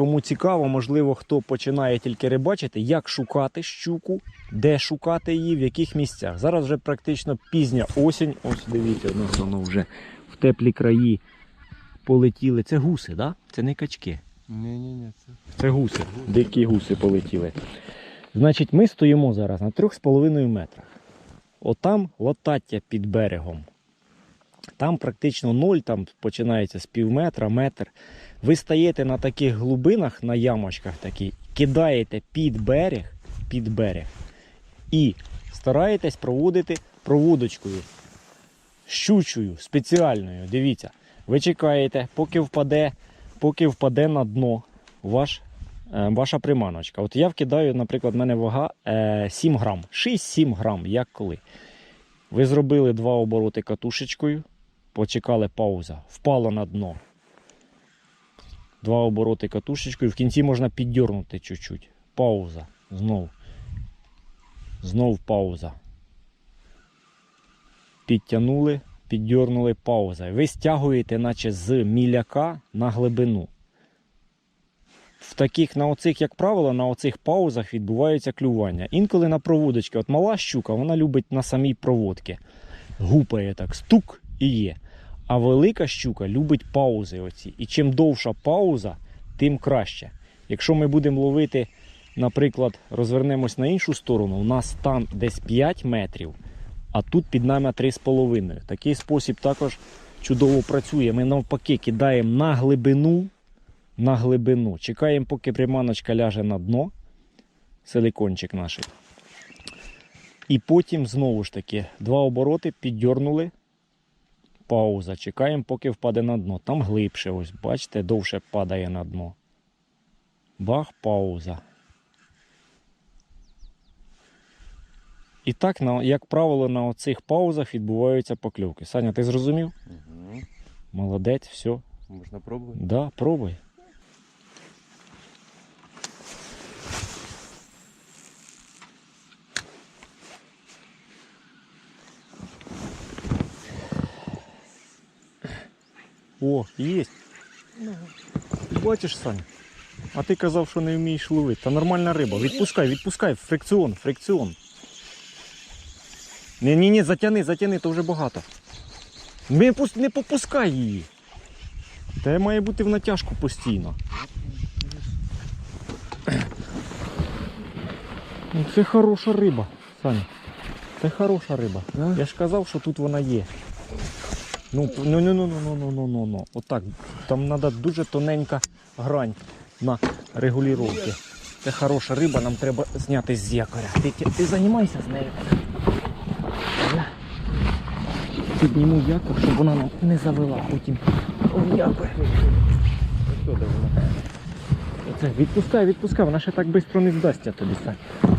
кому цікаво, можливо, хто починає тільки рибачити, як шукати щуку, де шукати її, в яких місцях. Зараз вже практично пізня осінь. Ось дивіться, у нас воно вже в теплі краї полетіли. Це гуси. Да? Це не качки. Ні-ні-ні, це. Це гуси, дикі гуси полетіли. Значить, ми стоїмо зараз на 3,5 метрах. Отам латаття під берегом. Там практично ноль, там починається з пів метра, метр. Ви стаєте на таких глибинах, на ямочках такі, кидаєте під берег, під берег і стараєтесь проводити проводочкою, щучою, спеціальною. Дивіться, ви чекаєте, поки впаде, поки впаде на дно ваш, е, ваша приманочка. От я вкидаю, наприклад, в мене вага е, 7 грам, 6-7 грам, як коли. Ви зробили два обороти катушечкою, почекали пауза, впало на дно. Два обороти катушечкою, в кінці можна піддернути чуть-чуть. Пауза. Знов. Знов пауза. Підтягнули, піддернули пауза. Ви стягуєте, наче з міляка на глибину. В таких, на оцих, як правило, на оцих паузах відбувається клювання. Інколи на проводочки, от мала щука, вона любить на самій проводці. Гупає так, стук і є. А велика щука любить паузи оці. І чим довша пауза, тим краще. Якщо ми будемо ловити, наприклад, розвернемось на іншу сторону, у нас там десь 5 метрів, а тут під нами 3,5. Такий спосіб також чудово працює. Ми навпаки кидаємо на глибину, на глибину. Чекаємо, поки приманочка ляже на дно, силикончик наш. І потім знову ж таки два обороти піддернули. Пауза. Чекаємо, поки впаде на дно. Там глибше, ось, бачите, довше падає на дно. Бах, пауза. І так, на, як правило, на оцих паузах відбуваються покльовки. Саня, ти зрозумів? Угу. Молодець, все. Можна пробувати? Да, пробуй. О, є. Бачиш, Саня? А ти казав, що не вмієш ловити. Та нормальна риба. Відпускай, відпускай. Фрикціон, фрикціон. Ні, ні, ні, затяни, затяни, то вже багато. Не, не попускай її. Та має бути в натяжку постійно. Ну, Це хороша риба, Саня. Це хороша риба. Да? Я ж казав, що тут вона є. Ну, ну, ну, ну, ну, ну, ну, ну, ну. Отак. Там треба дуже тоненька грань на регулювання. Це хороша риба, нам треба зняти з якоря. Ти, ти, ти займайся з нею. Я підніму якор, щоб вона не завела потім в якор. Оце, відпускай, відпускай, вона ще так швидко не здасться тобі, Сань.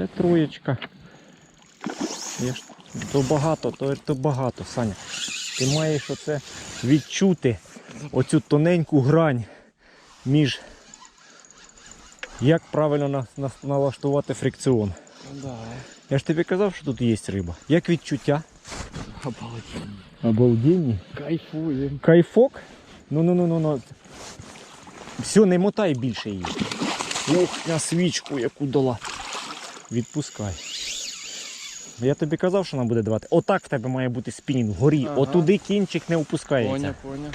Це троєчка. Я ж, то багато, то, то багато, Саня. Ти маєш оце відчути оцю тоненьку грань між як правильно на, на, налаштувати фрикціон. Да. Я ж тобі казав, що тут є риба. Як відчуття? Обалденно. Обалденні. Кайфуємо. Кайфок. Ну ну ну ну ну. Все, не мотай більше її. Ох, на свічку яку дала. Відпускай. Я тобі казав, що вона буде давати. Отак в тебе має бути спінінг вгорі. Ага. Отуди кінчик не опускається. Поняв,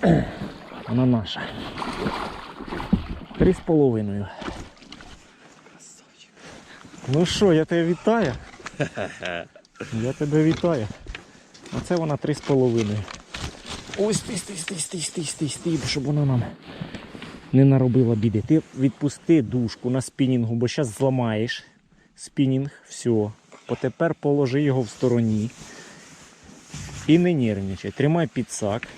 поняв. Вона наша. Три з половиною. Красавчик. Ну що, я тебе вітаю. Я тебе вітаю. Оце вона три з половиною. Ой, стій, стій, стій, стій, стій, стій, стій, щоб вона нам не наробила біди. Ти відпусти дужку на спінінгу, бо зараз зламаєш спінінг, все. Потепер положи його в стороні. І не нервничай. Тримай підсак.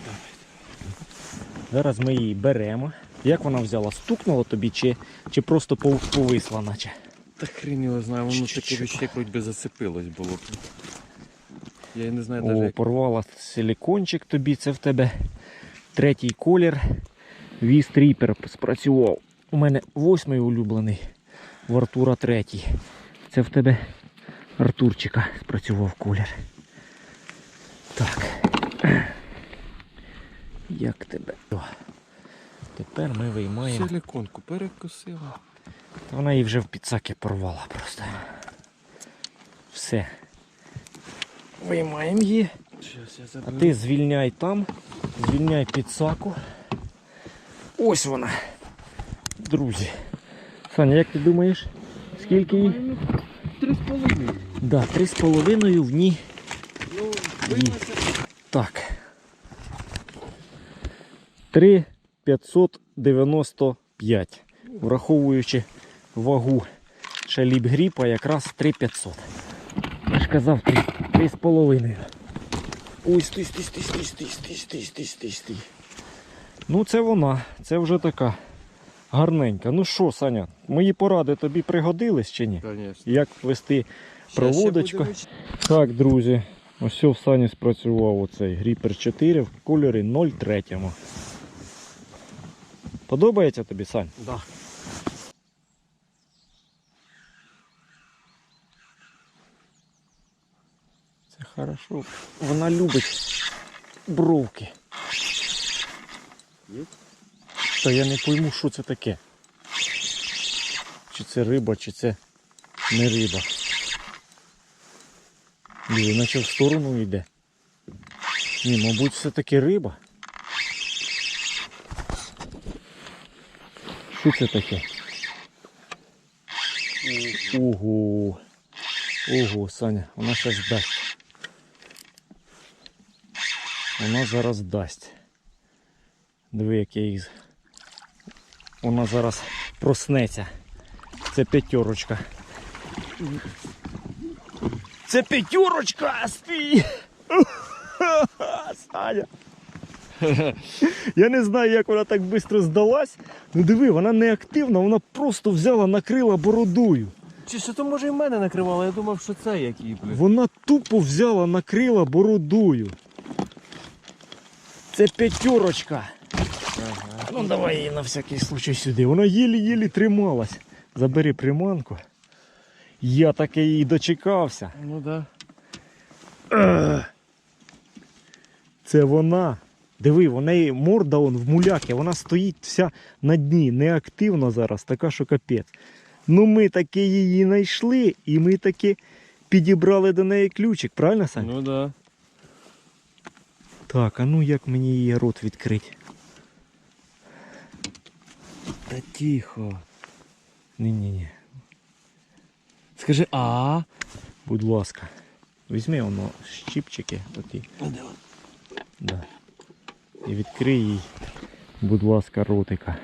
Зараз ми її беремо. Як вона взяла? Стукнула тобі чи, чи просто повисла, наче? Та хрень його знаю, воно таке як вроді би зацепилось було. Я не знаю О, навіть. порвала силикончик тобі, це в тебе третій колір. Віст Ріпер спрацював. У мене восьмий улюблений, в Артура третій. Це в тебе Артурчика спрацював колір. Так. Як тебе? О. Тепер ми виймаємо. Силиконку перекусила. Та Вона її вже в підсаки порвала просто. Все. Виймаємо її. А ти звільняй там, звільняй підсаку. Ось вона. Друзі. Саня, як ти думаєш? Скільки їй? Ну, Три з половиною. Да, три з половиною в ній. Ну. Так. 3,595. Враховуючи вагу шаліб гріпа, якраз 3,500. Я ж казав, 3,5. Ой, стій, стій, стій, стій, стій, стій, стій, стій, стій, стій. Ну, це вона, це вже така гарненька. Ну що, Саня, мої поради тобі пригодились чи ні? Конечно. Як вести проводочку? Так, друзі, ось в сані спрацював оцей Гріпер 4 в кольорі 03. Подобається тобі, Сань? Да. Це хорошо. Вона любить бровки. Є? Та я не пойму, що це таке. Чи це риба, чи це не риба. Диви, наче в сторону йде. Ні, мабуть, все-таки риба. Що це таке? Ого. Ого, Саня, вона зараз дасть. Вона зараз дасть. Диви, як я їх. Вона зараз проснеться. Це п'ятерочка. Це п'ятерочка! Стій! Саня! Я не знаю, як вона так швидко здалась. Ну диви, вона не активна, вона просто взяла, накрила бородою. Чи що то може і мене накривало? Я думав, що це який, блін. Вона тупо взяла, накрила бородою. Це п'ятерочка. Ну давай її на всякий случай сюди. Вона єлі-єлі трималась. Забери приманку. Я таки її дочекався. Ну да. Це вона. Диви, в неї морда он в муляки, вона стоїть вся на дні, неактивна зараз, така що капець. Ну ми таки її знайшли і ми таки підібрали до неї ключик, правильно, Сань? Ну да. Так, а ну як мені її рот відкрити? Та тихо. Ні-ні-ні. Скажи а. Будь ласка. Візьми воно щіпчики оті. Да. І відкрий їй, будь ласка, ротика.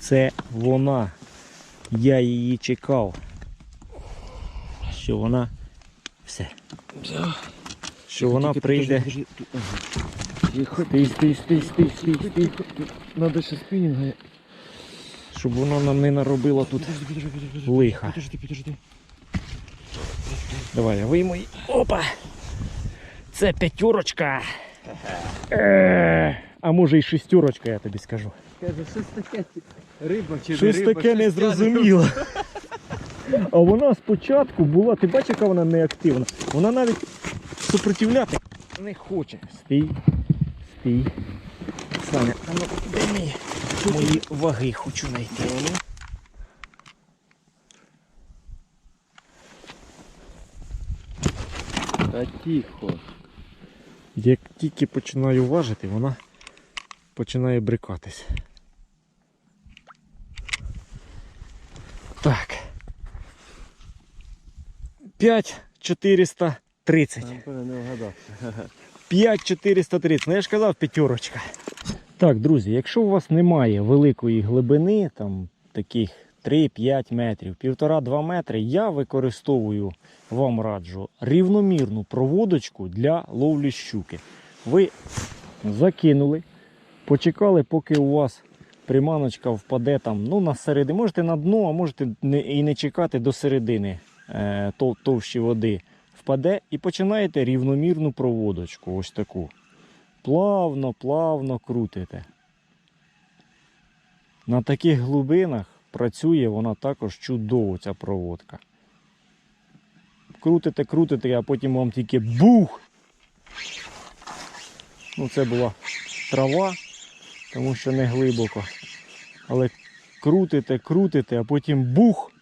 Це вона. Я її чекав. Що вона. Все. Що вона прийде. Тихо, Стій, стій, стій, стій, стій, стій. Надо ще спінінга. Щоб вона нам не наробила тут. Подожди, подожди, подожди. Лиха. Подожди, подожди. Давай, я вийму її. Опа! Це п'ятерочка. Е, А може і шестерочка, я тобі скажу. Каже, щось таке. Риба чи Щось не риба, таке не зрозуміло. А вона спочатку була, ти бачиш, яка вона неактивна. Вона навіть супротивляти не хоче. Стій. Стій. Саня, а ну де мій? Мої ваги хочу знайти. Та тихо. Як тільки починаю важити, вона починає брикатись. Так. 5430. Напевно, не вгадав. 5430. Ну я ж казав п'ятерочка. Так, друзі, якщо у вас немає великої глибини, там таких 3-5 метрів, 1,5-2 метри, я використовую, вам раджу, рівномірну проводочку для ловлі щуки. Ви закинули, почекали, поки у вас приманочка впаде там, ну, на середину. Можете на дно, а можете і не чекати до середини е, тов, товщі води. Впаде і починаєте рівномірну проводочку. Ось таку. Плавно, плавно крутите. На таких глибинах працює вона також чудово, ця проводка. крутите, крутите, а потім вам тільки бух. Ну, це була трава, тому що не глибоко. Але крутите, крутите, а потім бух.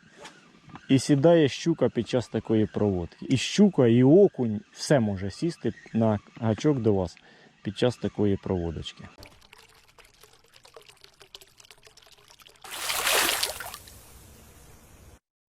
І сідає щука під час такої проводки. І щука, і окунь, все може сісти на гачок до вас під час такої проводочки.